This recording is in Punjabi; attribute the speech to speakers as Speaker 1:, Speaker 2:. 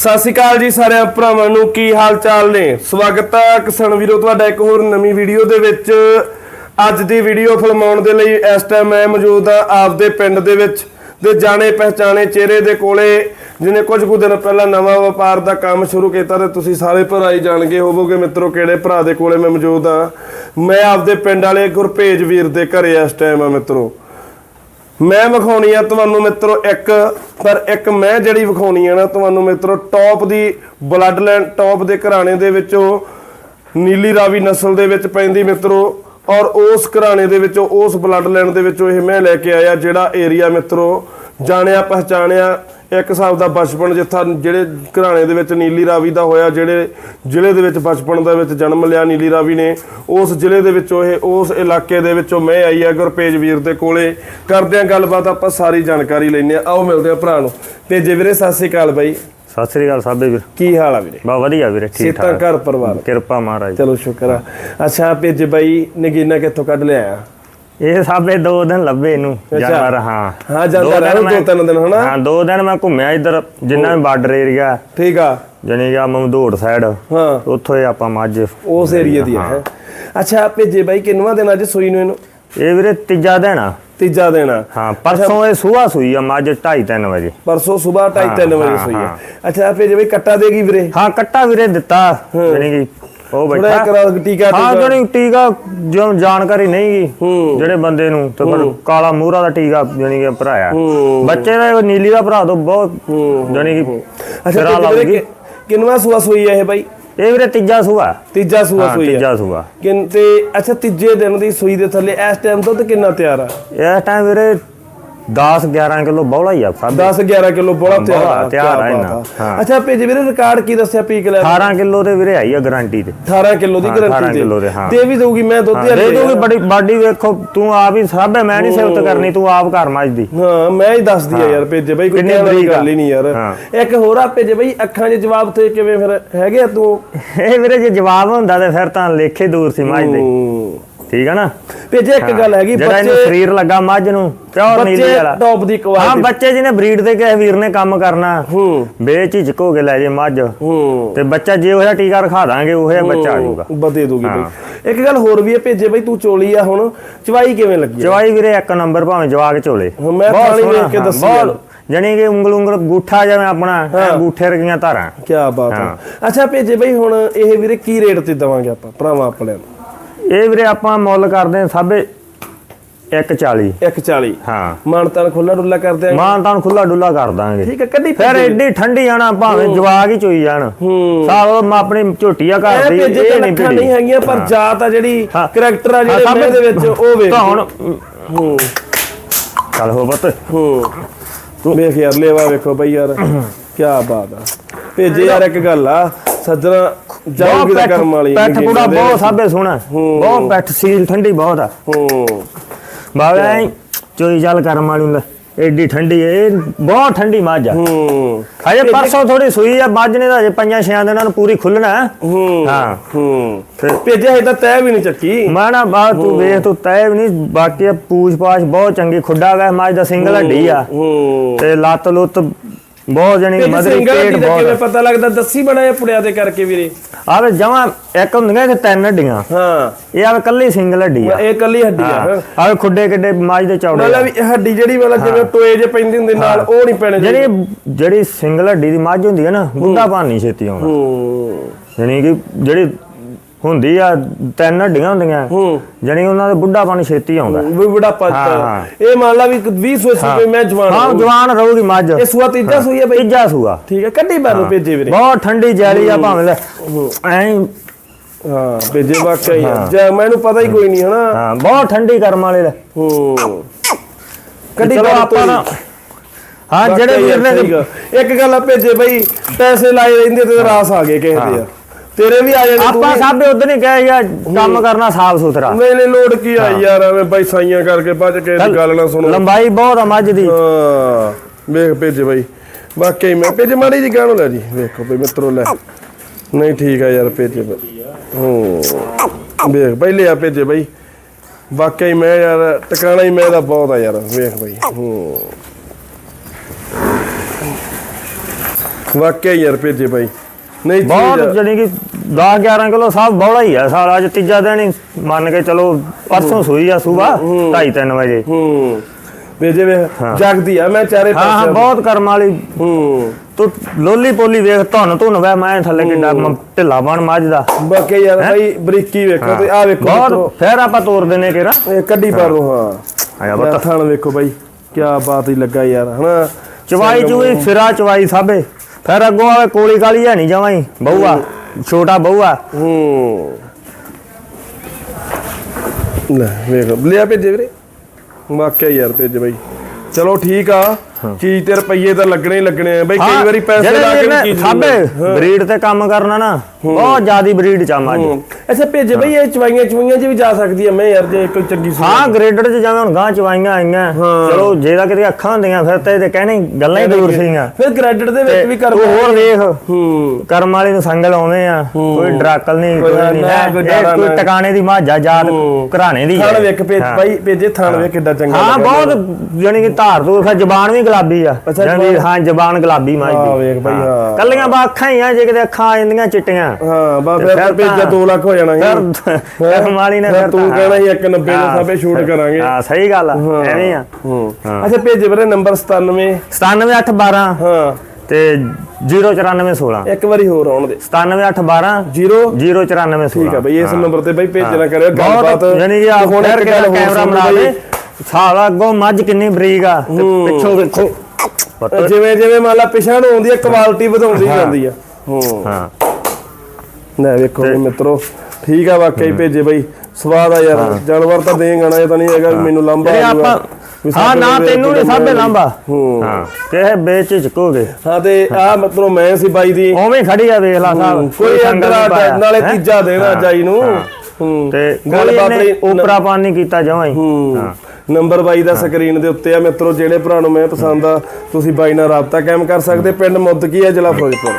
Speaker 1: ਸਤਿ ਸ਼੍ਰੀ ਅਕਾਲ ਜੀ ਸਾਰੇ ਭਰਾਵਾਂ ਨੂੰ, ਕੀ ਹਾਲ ਚਾਲ ਨੇ? ਸਵਾਗਤ ਹੈ ਕਿਸਾਨ ਵੀਰੋ, ਤੁਹਾਡਾ ਇੱਕ ਹੋਰ ਨਵੀਂ ਵੀਡੀਓ ਦੇ ਵਿੱਚ। ਅੱਜ ਦੀ ਵੀਡੀਓ ਫਿਲਮਾਉਣ ਦੇ ਲਈ ਇਸ ਟਾਈਮ ਮੈਂ ਮੌਜੂਦ ਹਾਂ ਆਪਦੇ ਪਿੰਡ ਦੇ ਵਿੱਚ ਦੇ ਜਾਣੇ ਪਹਿਚਾਣੇ ਚਿਹਰੇ ਦੇ ਕੋਲੇ ਜਿਹਨੇ ਕੁਝ ਕੁ ਦਿਨ ਪਹਿਲਾਂ ਨਵਾਂ ਵਪਾਰ ਦਾ ਕੰਮ ਸ਼ੁਰੂ ਕੀਤਾ ਤੇ ਤੁਸੀਂ ਸਾਰੇ ਭਰਾ ਹੀ ਜਾਣਗੇ ਹੋਵੋਗੇ ਮਿੱਤਰੋ ਕਿਹੜੇ ਭਰਾ ਦੇ ਕੋਲੇ ਮੈਂ ਮੌਜੂਦ ਹਾਂ ਮੈਂ ਆਪਦੇ ਪਿੰਡ ਵਾਲੇ ਗੁਰਪੇਜ ਵੀਰ ਦੇ ਘਰੇ ਇਸ ਟਾਈਮ ਆ ਮਿੱਤਰੋ। ਮੈਂ ਵਿਖਾਉਣੀ ਆ ਤੁਹਾਨੂੰ ਮਿੱਤਰੋ ਇੱਕ, ਪਰ ਇੱਕ ਮੈਂ ਜਿਹੜੀ ਵਿਖਾਉਣੀ ਆ ਨਾ ਤੁਹਾਨੂੰ ਮਿੱਤਰੋ ਟੌਪ ਦੀ ਬਲੱਡ ਲਾਈਨ ਟੌਪ ਦੇ ਘਰਾਣੇ ਦੇ ਵਿੱਚੋਂ ਨੀਲੀ ਰਾਵੀ ਨਸਲ ਦੇ ਵਿੱਚ ਪੈਂਦੀ ਮਿੱਤਰੋ ਔਰ ਉਸ ਘਰਾਣੇ ਦੇ ਵਿੱਚੋਂ, ਉਸ ਬਲੱਡ ਲਾਈਨ ਦੇ ਵਿੱਚੋਂ ਇਹ ਮੈਂ ਲੈ ਕੇ ਆਇਆ ਜਿਹੜਾ ਏਰੀਆ ਮਿੱਤਰੋ ਜਾਣਿਆ ਪਹਿਚਾਣਿਆ ਇੱਕ ਹਿਸਾਬ ਦਾ ਬਚਪਨ ਜਿੱਥਾ ਜਿਹੜੇ ਘਰਾਣੇ ਦੇ ਵਿੱਚ ਨੀਲੀ ਰਾਵੀ ਦਾ ਹੋਇਆ ਜਿਹੜੇ ਜ਼ਿਲ੍ਹੇ ਦੇ ਵਿੱਚ ਬਚਪਨ ਦੇ ਵਿੱਚ ਜਨਮ ਲਿਆ ਨੀਲੀ ਰਾਵੀ ਨੇ ਉਸ ਜ਼ਿਲ੍ਹੇ ਦੇ ਵਿੱਚੋਂ ਇਹ ਉਸ ਇਲਾਕੇ ਦੇ ਵਿੱਚੋਂ ਮੈਂ ਆਈ ਆ ਗੁਰਪੇਜ ਵੀਰ ਦੇ ਕੋਲੇ। ਕਰਦੇ ਆ ਗੱਲਬਾਤ ਆਪਾਂ ਸਾਰੀ ਜਾਣਕਾਰੀ ਲੈਣੇ ਆ ਆਓ ਮਿਲਦੇ ਆ ਭਰਾ ਨੂੰ। ਭੇਜੇ ਵੀਰੇ ਸਤਿ ਸ੍ਰੀ ਅਕਾਲ ਬਾਈ।
Speaker 2: ਸਤਿ ਸ੍ਰੀ ਅਕਾਲ ਸਾਬੇ ਵੀਰ।
Speaker 1: ਕੀ ਹਾਲ ਆ ਵੀਰੇ?
Speaker 2: ਬਾ ਵਧੀਆ ਵੀਰੇ ਠੀਕ ਠਾਕ।
Speaker 1: ਘਰ ਪਰਿਵਾਰ।
Speaker 2: ਕਿਰਪਾ ਮਹਾਰਾਜ।
Speaker 1: ਚਲੋ ਸ਼ੁਕਰ ਆ। ਅੱਛਾ ਭੇਜੇ ਬਾਈ ਨਗੀਨਾ ਕਿੱਥੋਂ ਕੱਢ ਲਿਆ?
Speaker 2: ਇਹ ਸਾਬੇ ਦੋ ਦਿਨ ਲੱਭੇ ਇਹਨੂੰ ਜਾਨਵਰ ਹਾਂ।
Speaker 1: ਹਾਂ ਜਾਂਦਾ
Speaker 2: ਦੋ
Speaker 1: ਰਿਹਾ
Speaker 2: ਦਿਨ
Speaker 1: ਦੋ ਤਿੰਨ ਦਿਨ ਹਨਾ?
Speaker 2: ਹਾਂ ਦੋ ਦਿਨ ਮੈਂ ਘੁੰਮਿਆ ਇੱਧਰ ਜਿੰਨਾ ਵੀ ਬਾਰਡਰ ਏਰੀਆ।
Speaker 1: ਠੀਕ ਆ।
Speaker 2: ਜਣੀ ਗਾ ਮਮਦੋੜ ਸਾਈਡ
Speaker 1: ਹਾਂ।
Speaker 2: ਉੱਥੋਂ ਹੀ ਆਪਾਂ ਮੱਝ
Speaker 1: ਉਸ ਏਰੀਆ ਦੀ ਹੈ। ਅੱਛਾ ਭੇਜੇ ਬਾਈ ਕਿੰਨਵਾ ਦਿਨ ਅੱਜ ਸੂਈ ਨੂੰ ਇਹਨੂੰ?
Speaker 2: ਇਹ ਵੀਰੇ ਤੀਜਾ ਦਿਨ ਆ।
Speaker 1: ਤੀਜਾ ਦਿਨ ਆ।
Speaker 2: ਹਾਂ ਪਰਸੋਂ ਇਹ ਸੂਆ ਸੂਈ ਆ ਮੱਝ 2:30 3 ਵਜੇ।
Speaker 1: ਪਰਸੋਂ ਸਵੇਰ 2:30 ਵਜੇ ਸੋਈ।
Speaker 2: ਹੈ।
Speaker 1: ਅੱਛਾ ਭੇਜੇ ਬਈ ਕੱਟਾ ਦੇਗੀ ਵੀਰੇ?
Speaker 2: ਹਾਂ ਕੱਟਾ ਵੀਰੇ ਦਿੱਤਾ। ਜਣੀ ਕਿ ਉਹ ਬੈਠਾ।
Speaker 1: ਕਰਾ ਟੀਕਾ
Speaker 2: ਹਾਂ। ਜਣੀ ਟੀਕਾ ਜੋ ਜਾਣਕਾਰੀ ਨਹੀਂ ਗੀ
Speaker 1: ਹੂੰ।
Speaker 2: ਜਿਹੜੇ ਬੰਦੇ ਨੂੰ ਤੇ ਪਰ ਕਾਲਾ ਮੂਹਰਾ ਦਾ ਟੀਕਾ ਜਣੀ ਕਿ ਭਰਾਇਆ। ਬੱਚੇ ਦਾ ਨੀਲੀ ਦਾ ਭਰਾ ਤੋਂ ਬਹੁਤ ਜਣੀ ਕਿ
Speaker 1: ਅੱਛਾ ਕਿ- ਕਿੰਨਵਾ ਸੂਆ ਸੂਈ ਹੈ ਇਹ ਬਾਈ?
Speaker 2: ਇਹ ਵੀਰੇ ਤੀਜਾ ਸੂਆ।
Speaker 1: ਤੀਜਾ ਸੂਆ ਸੂਈ ਹੈ
Speaker 2: ਤੀਜਾ ਸੂਆ।
Speaker 1: ਕਿੰਨ ਤੇ ਅੱਛਾ ਤੀਜੇ ਦਿਨ ਦੀ ਸੂਈ ਦੇ ਥੱਲੇ ਇਸ ਟਾਈਮ ਦੁੱਧ ਕਿੰਨਾ ਤਿਆਰ ਆ?
Speaker 2: ਇਸ ਟਾਈਮ ਵੀਰੇ 10 11 ਕਿਲੋ ਬੌਲਾ ਹੀ ਆ ਸਭ
Speaker 1: 10 11 ਕਿਲੋ ਬੋਲਾ ਤਿਆਰ ਆ
Speaker 2: ਤਿਆਰ ਆ ਇਹਨਾਂ।
Speaker 1: ਅੱਛਾ ਭੇਜੇ ਵੀਰੇ ਰਿਕਾਰਡ ਕੀ ਦੱਸਿਆ ਪੀਕ ਲੈ
Speaker 2: 18 ਕਿਲੋ ਦੇ ਵੀਰੇ ਆਈ ਆ ਗਾਰੰਟੀ ਤੇ।
Speaker 1: 18 ਕਿਲੋ ਦੀ
Speaker 2: ਹਾਂ, 18
Speaker 1: ਗਾਰੰਟੀ
Speaker 2: ਹਾਂ।
Speaker 1: ਦੇ ਵੀ ਦਊਗੀ ਮੈਂ ਦੁੱਧ
Speaker 2: ਦੇ ਦੂਗੀ ਬੜੀ ਬਾਡੀ ਵੇਖੋ ਤੂੰ ਆਪ ਹੀ ਸਭ ਹੈ ਮੈਂ ਨਹੀਂ ਸਿਫਤ ਕਰਨੀ ਤੂੰ ਆਪ ਘਰ ਮੱਝ ਦੀ।
Speaker 1: ਹਾਂ ਮੈਂ ਹੀ ਦੱਸਦੀ ਆ ਯਾਰ ਭੇਜੇ ਬਾਈ ਕੋਈ? ਗੱਲ ਹੀ ਨਹੀਂ ਯਾਰ। ਇੱਕ ਹੋਰ ਆ ਭੇਜੇ ਬਾਈ ਅੱਖਾਂ 'ਚ ਜਵਾਬ ਤੇ ਕਿਵੇਂ ਫਿਰ ਹੈਗੇ ਤੂੰ?
Speaker 2: ਇਹ ਵੀਰੇ ਜੇ ਜਵਾਬ ਹੁੰਦਾ ਤੇ ਫਿਰ ਤਾਂ ਲੇਖੇ ਦੂਰ ਸੀ ਮੱਝ ਦੇ।
Speaker 1: ਹੂੰ।
Speaker 2: ਠੀਕ ਆ ਨਾ?
Speaker 1: ਭੇਜੇ ਇੱਕ ਗੱਲ ਹੈਗੀ
Speaker 2: ਜਿਹੜਾ ਇਹਨੂੰ
Speaker 1: ਬੱਚੇ
Speaker 2: ਸਰੀਰ ਲੱਗਾ ਮੱਝ ਨੂੰ ਪਿਓਰ ਨੀਲੀ
Speaker 1: ਬੱਚੇ
Speaker 2: ਵਾਲਾ।
Speaker 1: ਟੌਪ ਦੀ
Speaker 2: ਹਾਂ
Speaker 1: ਕੁਆਲਿਟੀ
Speaker 2: ਬੱਚੇ ਜਿਹਨੇ ਬਰੀਡ ਤੇ ਕਿਸੇ ਵੀਰ ਨੇ ਕੰਮ ਕਰਨਾ
Speaker 1: ਹੂੰ।
Speaker 2: ਬੇਝਿਜਕ ਹੋ ਕੇ ਲੈ ਜੇ ਮੱਝ।
Speaker 1: ਹੂੰ।
Speaker 2: ਤੇ ਬੱਚਾ ਜੇ ਉਹ ਜਿਹਾ ਟੀਕਾ ਰਖਾ ਦਾਂਗੇ ਉਹ ਬੱਚਾ ਆ ਜਾਊਗਾ।
Speaker 1: ਬਦੇ ਦੂਗੀ ਬਈ। ਇੱਕ ਗੱਲ ਹੋਰ ਵੀ ਹੈ ਭੇਜੇ ਬਈ ਤੂੰ ਚੋਲੀ ਆ ਹੁਣ ਚਵਾਈ ਕਿਵੇਂ ਲੱਗੀ?
Speaker 2: ਚਵਾਈ ਵੀਰੇ ਇੱਕ ਨੰਬਰ ਭਾਵੇਂ ਜਵਾਕ ਝੋਲੇ
Speaker 1: ਹੁਣ ਮੈਂ
Speaker 2: ਸੋਹਣਾ,
Speaker 1: ਵੇਖ ਕੇ
Speaker 2: ਹਾਂ,
Speaker 1: ਦੱਸੀ।
Speaker 2: ਜਾਣੀ ਕਿ ਉਂਗਲ ਉਂਗਲ ਗੂਠਾ ਜਿਵੇਂ ਆਪਣਾ ਗੂਠੇ ਰਗੀਆਂ ਧਾਰਾਂ।
Speaker 1: ਕੀ ਬਾਤ ਹੈ। ਅੱਛਾ ਭੇਜੇ ਬਈ ਹੁਣ ਇਹ ਵੀਰੇ ਕੀ ਰੇਟ ਤੇ ਦਵਾਂਗੇ ਆਪਾਂ ਭਰਾਵਾਂ ਆਪਣੇ ਨੂੰ?
Speaker 2: ਇਹ ਵੀਰੇ ਆਪਾਂ ਮੁੱਲ ਕਰਦੇ ਹਾਂ ਸਾਬੇ 140
Speaker 1: 140
Speaker 2: ਹਾਂ।
Speaker 1: ਮਾਨਤਾਨ ਖੁੱਲਾ ਡੁੱਲਾ ਕਰਦੇ ਆ
Speaker 2: ਮਾਂ ਤਾਂ ਖੁੱਲਾ ਡੁੱਲਾ ਕਰ ਦਾਂਗੇ।
Speaker 1: ਠੀਕ ਹੈ ਕੱਢੀ
Speaker 2: ਫਿਰ ਐਡੀ ਠੰਡੀ ਆਣਾ ਭਾਵੇਂ ਜਵਾਕ ਹੀ ਚੋਈ ਜਾਣ।
Speaker 1: ਹੂੰ।
Speaker 2: ਸਾਬ ਮੈਂ ਆਪਣੀ ਝੋਟੀਆ
Speaker 1: ਇਹ
Speaker 2: ਘਰ ਦੀ
Speaker 1: ਭੇਜੇ ਤਾਂ
Speaker 2: ਇਹ ਨਹੀਂ
Speaker 1: ਲੱਖਾਂ
Speaker 2: ਭਿੜੀ
Speaker 1: ਨਹੀਂ ਹੈਗੀਆਂ ਪਰ ਜਾਤ ਆ ਜਿਹੜੀ
Speaker 2: ਹਾਂ।
Speaker 1: ਕਰੈਕਟਰ ਆ ਜਿਹੜੇ
Speaker 2: ਹਾਂ,
Speaker 1: ਮੈਂ ਦੇ ਵਿੱਚ ਉਹ ਵੇਖ
Speaker 2: ਤਾਂ ਹੁਣ
Speaker 1: ਹੂੰ।
Speaker 2: ਚੱਲ ਹੋ ਪੁੱਤ।
Speaker 1: ਹੂੰ। ਤੂੰ ਵੇਖ ਯਾਰ ਲੇਵਾ ਵੇਖੋ ਬਈ ਯਾਰ। ਕੀ ਬਾਤ ਆ। ਭੇਜੇ ਯਾਰ ਇੱਕ ਗੱਲ ਆ। ਸੱਜਣਾ ਜਾਊਗੀ
Speaker 2: ਬਹੁਤ
Speaker 1: ਦਾ
Speaker 2: ਪੈਠ
Speaker 1: ਕਰਮ ਵਾਲੀ
Speaker 2: ਪੈਠ ਪੂੜਾ
Speaker 1: ਦੇ
Speaker 2: ਬਹੁਤ। ਸਾਬੇ ਸੋਹਣਾ। ਬਹੁਤ ਪੈਠ ਸੀਲ ਠੰਡੀ ਬਹੁਤ ਆ।
Speaker 1: ਹੂੰ।
Speaker 2: ਐਂ ਚੋਈ ਚੱਲ ਕਰਮ ਵਾਲੀ ਨੂੰ ਐਡੀ ਠੰਡੀ ਇਹ ਬਹੁਤ ਠੰਡੀ ਮੱਝ ਆ।
Speaker 1: ਹੂੰ।
Speaker 2: ਹਜੇ ਪਰਸੋਂ ਥੋੜੀ ਸੂਈ ਆ ਮੱਝ ਨੇ ਤਾਂ ਹਜੇ ਪੰਜਾਂ ਛਿਆਂ ਦਿਨਾਂ ਨੂੰ ਪੂਰੀ ਖੁੱਲਣਾ। ਹੈ।
Speaker 1: ਹੂੰ।
Speaker 2: ਹਾਂ। ਤੇ-
Speaker 1: ਭੇਜਿਆ ਹੈ ਤਾਂ ਤੈ ਵੀ ਨਹੀਂ ਚੱਕੀ।
Speaker 2: ਮੈਂ ਨਾ ਬਾਤ ਤੂੰ ਵੇਖ ਤੂੰ ਤੈ ਵੀ ਨਹੀਂ ਬਾਕੀ ਇਹ ਪੂਛ ਪਾਛ ਬਹੁਤ ਚੰਗੀ ਖੁੱਡਾ ਗਾ ਮੱਝ ਦਾ ਸਿੰਗਲ ਹੱਡੀ ਆ।
Speaker 1: ਹੂੰ
Speaker 2: ਤੇ ਲੱਤ ਲੁੱਤ ਬਹੁਤ ਜਣੀ ਮਦਰੀ ਪੇਟ
Speaker 1: ਦੀ ਤਾਂ ਕਿਵੇਂ
Speaker 2: ਬਹੁਤ
Speaker 1: ਪਤਾ ਲੱਗਦਾ? ਦੱਸੀ ਬਣਾਏ ਪੁੜਿਆ ਤੇ ਕਰਕੇ ਵੀਰੇ।
Speaker 2: ਆਵੇ ਜਮਾ ਇੱਕ ਹੁੰਦੀਆਂ ਤੇ ਤਿੰਨ ਹੱਡੀਆਂ।
Speaker 1: ਹਾਂ।
Speaker 2: ਇਹ ਆਵੇ ਕੱਲੀ ਸਿੰਗਲ ਹੱਡੀ ਆ।
Speaker 1: ਇਹ ਕੱਲੀ ਹੱਡੀ ਆ। ਹਾਂ।
Speaker 2: ਆਵੇ ਖੁੱਡੇ ਕਿੱਡੇ ਮੱਝ ਦੇ ਚੌੜੇ
Speaker 1: ਮਤਲਬ ਵੀ ਇਹ ਹੱਡੀ ਜਿਹੜੀ ਮਤਲਬ ਜਿਵੇਂ ਟੋਏ ਜੇ ਪੈਂਦੀ ਹੁੰਦੀ ਨਾਲ ਉਹ ਨਹੀਂ ਪੈਣੇ
Speaker 2: ਜਿਹੜੀ ਜਿਹੜੀ ਸਿੰਗਲ ਹੱਡੀ ਦੀ ਮੱਝ ਹੁੰਦੀ ਹੈ ਨਾ ਬੁੱਢਾ ਨਹੀਂ ਛੇਤੀ ਆਉਂਦਾ
Speaker 1: ਹੂੰ।
Speaker 2: ਜਾਣੀ ਕਿ ਜਿਹੜੀ ਹੁੰਦੀ ਆ ਤਿੰਨ ਹੱਡੀਆਂ ਹੁੰਦੀਆਂ।
Speaker 1: ਹੂੰ।
Speaker 2: ਜਾਣੀ ਉਹਨਾਂ ਦੇ ਬੁੱਢਾ ਭਾਨ ਛੇਤੀ ਆਉਂਦਾ।
Speaker 1: ਵੀ ਬੁਢਾਪਾ
Speaker 2: ਹਾਂ, ਹਾਂ।
Speaker 1: ਇਹ ਮੰਨ ਲਾ ਵੀ 20 ਸੌ ਰੁਪਏ ਮੈਂ ਜਵਾਨ
Speaker 2: ਹਾਂ। ਜਵਾਨ ਰਹੂਗੀ ਮੱਝ।
Speaker 1: ਇਹ ਸੂਆ ਤੀਜਾ ਸੂਈ ਹੈ ਬਈ?
Speaker 2: ਤੀਜਾ ਸੂਆ।
Speaker 1: ਠੀਕ ਹੈ ਕੱਢੀ ਬਾਹਰੋਂ ਭੇਜੇ ਵੀਰੇ।
Speaker 2: ਬਹੁਤ ਠੰਡੀ ਜੈਲੀ ਆ ਭਾਵੇਂ ਲੈ। ਐਂ
Speaker 1: ਹਾਂ। ਭੇਜੇ ਵਾਕਿਆ ਆ। ਜੇ ਮੈਨੂੰ ਪਤਾ ਹੀ ਕੋਈ ਨਹੀਂ ਹਨਾ?
Speaker 2: ਹਾਂ ਬਹੁਤ ਠੰਡੀ ਕਰਮ ਵਾਲੇ ਲੈ।
Speaker 1: ਹੂੰ। ਕੱਢੀ
Speaker 2: ਚਲੋ
Speaker 1: ਬਾਹਰੋਂ
Speaker 2: ਆਪਾਂ ਨਾ ਹਾਂ ਜਿਹੜੇ ਵੀਰ ਨੇ
Speaker 1: ਠੀਕ ਆ। ਇੱਕ ਗੱਲ ਆ ਭੇਜੇ ਬਈ ਪੈਸੇ ਲਾਏ ਰਹਿੰਦੇ ਤੇ ਰਾਸ ਆ ਗਏ ਕਿਸੇ ਦੇ ਆ। ਤੇਰੇ ਵੀ ਆ ਜਾਣੇ
Speaker 2: ਆਪਾਂ ਸਭ ਉਦੋਂ ਨਹੀਂ ਕਹੇ ਯਾਰ ਕੰਮ ਕਰਨਾ ਸਾਫ਼ ਸੁਥਰਾ।
Speaker 1: ਨਹੀਂ ਨਹੀਂ ਲੋੜ ਕੀ ਆ ਯਾਰ ਐਵੇਂ ਬਾਈ ਸਾਈਆਂ ਕਰਕੇ ਬਾਅਦ ਚ ਕਿਸੇ ਦੀ ਗੱਲ ਨਾ ਸੁਣੋ।
Speaker 2: ਲੰਬਾਈ ਬਹੁਤ ਆ ਮੱਝ ਦੀ।
Speaker 1: ਹਾਂ ਵੇਖ ਭੇਜੇ ਬਾਈ। ਵਾਕਈ ਮੈਂ ਭੇਜੇ ਮਾੜੀ ਜੀ ਗਾਣੋ ਲੈ ਜੀ। ਵੇਖੋ ਬਈ ਮਿੱਤਰੋ ਲੈ। ਨਹੀਂ ਠੀਕ ਆ ਯਾਰ ਭੇਜੇ ਬਾਈ। ਹੂੰ ਵੇਖ ਬਈ ਲਿਆ ਭੇਜੇ ਬਾਈ। ਵਾਕਈ ਮੈਂ ਯਾਰ ਟਿਕਾਣਾ ਹੀ ਮੈਂ ਦਾ ਬਹੁਤ ਆ ਯਾਰ। ਵੇਖ ਬਾਈ ਹੂੰ। ਵਾਕਿਆ ਹੀ ਯਾਰ ਭੇਜੇ ਬਾਈ। ਨਹੀਂ
Speaker 2: ਬਹੁਤ। ਜਣੀ ਕਿ 10 11 ਕਿਲੋ ਸਭ ਬੌਲਾ ਹੀ ਆ ਸਾਲ ਅੱਜ ਤੀਜਾ ਦਿਨ ਹੀ ਮੰਨ ਕੇ ਚਲੋ ਪਰਸੋਂ ਸੂਈ ਆ ਸਵੇਰ 2:30 3 ਵਜੇ।
Speaker 1: ਹੂੰ। ਵੇ ਜਗਦੀ ਆ ਮੈਂ ਚਾਰੇ
Speaker 2: ਹਾਂ ਹਾਂ
Speaker 1: ਪਾਸੇ
Speaker 2: ਬਹੁਤ ਕਰਮ ਵਾਲੀ।
Speaker 1: ਹੂੰ।
Speaker 2: ਤੂੰ ਲੋਲੀ ਪੋਲੀ ਵੇਖ ਧੁਨ ਧੁਨ ਵੇ ਮੈਂ ਥੱਲੇ ਕਿੱਡਾ ਢਿੱਲਾ ਬਣ ਮੱਝ ਦਾ
Speaker 1: ਬਾਕੀ ਯਾਰ ਬਾਈ ਬਰੀਕੀ ਵੇਖੋ ਤੇ ਆ ਵੇਖੋ
Speaker 2: ਬਹੁਤ ਫੇਰ ਆਪਾਂ ਤੋਰ ਦਿੰਨੇ ਕਿਰਾ।
Speaker 1: ਇਹ ਕੱਢੀ ਪਾਰੋ ਹਾਂ।
Speaker 2: ਆਇਆ
Speaker 1: ਬਤਾ। ਥਾਣ ਵੇਖੋ ਬਾਈ ਕੀ ਬਾਤ ਹੀ ਲੱਗਾ ਯਾਰ ਹਨਾ।
Speaker 2: ਚਵਾਈ ਚੂਈ ਫਿਰਾ ਚਵਾਈ ਸਾਬੇ। ਫਿਰ ਅੱਗੋਂ ਆਵੇ ਕੋਲੀ ਕਾਲੀ ਹੈ ਨਹੀਂ ਜਵਾਈ ਬਹੂਆ ਛੋਟਾ ਬਹੂਆ।
Speaker 1: ਹੂੰ। ਲੈ ਵੇਖ ਲਿਆ ਭੇਜੇ ਵੀਰੇ। ਵਾਕਿਆ ਯਾਰ ਭੇਜੇ ਬਾਈ। ਚਲੋ ਠੀਕ ਆ ਚੀਜ਼ ਤੇ ਰੁਪਈਏ ਤਾਂ ਲੱਗਣੇ ਹੀ ਲੱਗਣੇ ਆ। ਬਾਈ ਕਈ ਵਾਰੀ ਪੈਸੇ ਲਾ ਕੇ ਚੀਜ਼
Speaker 2: ਸਾਬੇ ਬਰੀਡ ਤੇ ਕੰਮ ਕਰਨਾ ਨਾ ਬਹੁਤ ਜ਼ਿਆਦੀ ਬਰੀਡ ਚ ਆ ਮੱਝ
Speaker 1: ਹੂੰ। ਅੱਛਾ ਭੇਜੇ ਬਈ ਇਹ ਚਵਾਈਆਂ ਚਵਾਈਆਂ ਚ ਵੀ ਜਾ ਸਕਦੀ ਆ। ਮੈਂ ਯਾਰ ਜੇ ਕੋਈ ਚੰਗੀ ਸੀ
Speaker 2: ਹਾਂ ਗ੍ਰੇਡਰ ਚ ਜਿਵੇਂ ਹੁਣ ਗਾਂ ਚਵਾਈਆਂ ਆਈਆਂ। ਚਲੋ ਜੇ ਤਾਂ ਕਿਤੇ ਅੱਖਾਂ ਹੁੰਦੀਆਂ ਫਿਰ ਤੇ ਇਹਦੇ ਕਹਿਣੇ ਗੱਲਾਂ ਹੀ ਦੂਰ ਸੀਗੀਆਂ।
Speaker 1: ਫਿਰ ਕ੍ਰੈਡਿਟ ਦੇ ਵਿੱਚ ਵੀ ਕਰ
Speaker 2: ਤੂੰ ਹੋਰ ਵੇਖ।
Speaker 1: ਹੂੰ।
Speaker 2: ਕਰਮ ਵਾਲੀ ਨੂੰ ਸੰਗਲ ਆਉਂਦੇ ਆ। ਕੋਈ ਡਰਾਕਲ ਨਹੀਂ
Speaker 1: ਕੋਈ
Speaker 2: ਨਹੀਂ। ਹੈ
Speaker 1: ਕੋਈ।
Speaker 2: ਟਿਕਾਣੇ ਦੀ ਮਾਝਾ ਜਾਤ ਘਰਾਣੇ ਦੀ
Speaker 1: ਥਾਣ
Speaker 2: ਹੈ।
Speaker 1: ਵੇਖ ਭੇਜ
Speaker 2: ਹਾਂ।
Speaker 1: ਬਾਈ ਭੇਜੇ ਥਾਣ ਵੇਖ ਕਿੱਡਾ ਚੰਗਾ
Speaker 2: ਹਾਂ ਬਹੁਤ ਜਾਨੀ ਕਿ ਧਾਰ ਤੋਂ ਫਿਰ ਜ਼ਬਾਨ ਵੀ ਗੁਲਾਬੀ ਆ।
Speaker 1: ਜ਼ੁਬਾਨ-
Speaker 2: ਹਾਂ ਜ਼ਬਾਨ ਗੁਲਾਬੀ ਮਾਈ
Speaker 1: ਹਾਂ,
Speaker 2: ਦੀ
Speaker 1: ਵੇਖ ਬਈ, ਹਾਂ।
Speaker 2: ਕੱਲੀਆਂ ਬਾ ਅੱਖਾਂ ਹੀ ਆ ਜੇ ਕਿਤੇ ਅੱਖਾਂ ਆ ਜਾਂਦੀਆਂ ਚਿੱਟੀਆਂ।
Speaker 1: ਹਾਂ ਬਾ ਫਿਰ ਭੇਜਿਆ
Speaker 2: ਤਾਂ-
Speaker 1: 2 ਲੱਖ ਹੋ ਜਾਣਾ ਸੀ।
Speaker 2: ਕਰਮ ਵਾਲੀ ਨੇ
Speaker 1: ਫਿਰ ਤੂੰ ਕਹਿਣਾ ਸੀ 190 ਦੇ। ਸਾਬੇ ਸ਼ੂਟ ਕਰਾਂਗੇ।
Speaker 2: ਹਾਂ ਸਹੀ ਗੱਲ ਆ ਐਵੇਂ ਆ।
Speaker 1: ਅੱਛਾ ਭੇਜੇ ਵੀਰੇ ਨੰਬਰ 97
Speaker 2: 97812
Speaker 1: ਹਾਂ।
Speaker 2: ਤੇ 09416
Speaker 1: ਇੱਕ ਵਾਰੀ ਹੋਰ ਆਉਣ ਦੇ।
Speaker 2: 97812
Speaker 1: 0
Speaker 2: 09416
Speaker 1: ਠੀਕ ਆ ਬਈ ਇਸ ਨੰਬਰ ਤੇ ਬਈ ਭੇਜਣਾ ਕਰਿਓ ਗੱਲਬਾਤ।
Speaker 2: ਯਾਨੀ ਕਿ ਆ
Speaker 1: ਹੁਣ ਇੱਕ
Speaker 2: ਕੈਮਰਾ ਬਣਾ ਦੇ। ਸਾਲਾ ਅੱਗੋਂ ਮੱਝ ਕਿੰਨੀ ਬਰੀਕ ਆ। ਪਿੱਛੋਂ ਵੇਖੋ।
Speaker 1: ਜਿਵੇਂ ਜਿਵੇਂ ਮੰਨ ਲਾ ਪਿਛਾਂ ਨੂੰ ਆਉਂਦੀ ਕੁਆਲਿਟੀ ਵਧਾਉਂਦੀ ਜਾਂਦੀ ਆ। ਹੂੰ।
Speaker 2: ਹਾਂ।
Speaker 1: ਲੈ ਵੇਖੋ ਮਿੱਤਰੋ। ਠੀਕ ਆ ਵਾਕਈ ਭੇਜੇ ਬਈ। ਸਵਾਦ ਆ ਯਾਰ ਜਾਨਵਰ ਤਾਂ ਦੇਂਗਾ ਨਾ ਇਹ ਤਾਂ ਨਹੀਂ ਹੈਗਾ ਮੈਨੂੰ ਲੰਬਾ।
Speaker 2: ਆਪਾਂ ਹਾਂ ਨਾ ਤੈਨੂੰ ਨਹੀਂ ਸਾਬੇ ਲਾਂਬਾ।
Speaker 1: ਹੂੰ।
Speaker 2: ਕਿਹ ਵੇਚ ਝਕੋਗੇ
Speaker 1: ਹਾਂ ਤੇ ਆ ਮਤਲਬ ਮੈਂ ਸੀ ਬਾਈ ਦੀ।
Speaker 2: ਉਵੇਂ ਖੜੀ ਆ ਵੇਖ ਲਾ ਸਾਹਿਬ
Speaker 1: ਕੋਈ ਅੰਦਰ ਨਾਲੇ? ਤੀਜਾ ਦੇਣਾ ਜਾਈ ਨੂੰ। ਹੂੰ।
Speaker 2: ਤੇ
Speaker 1: ਗੱਲਬਾਤ
Speaker 2: ਗੱਲਬਾਤ
Speaker 1: ਲਈ
Speaker 2: ਉਪਰਾ ਪਾਣੀ ਕੀਤਾ ਜਮਾਂ ਹੀ।
Speaker 1: ਹੂੰ। ਨੰਬਰ ਬਾਈ ਦਾ ਸਕਰੀਨ ਦੇ ਉੱਤੇ ਆ ਮਿੱਤਰੋ ਜਿਹੜੇ ਭਰਾ ਨੂੰ ਮੈਂ ਪਸੰਦ ਆ ਤੁਸੀਂ ਬਾਈ ਨਾਲ ਰਾਬਤਾ ਕਾਇਮ ਕਰ ਸਕਦੇ। ਪਿੰਡ ਮੁੱਦਕੀ ਆ ਜ਼ਿਲ੍ਹਾ ਫਿਰੋਜ਼ਪੁਰ?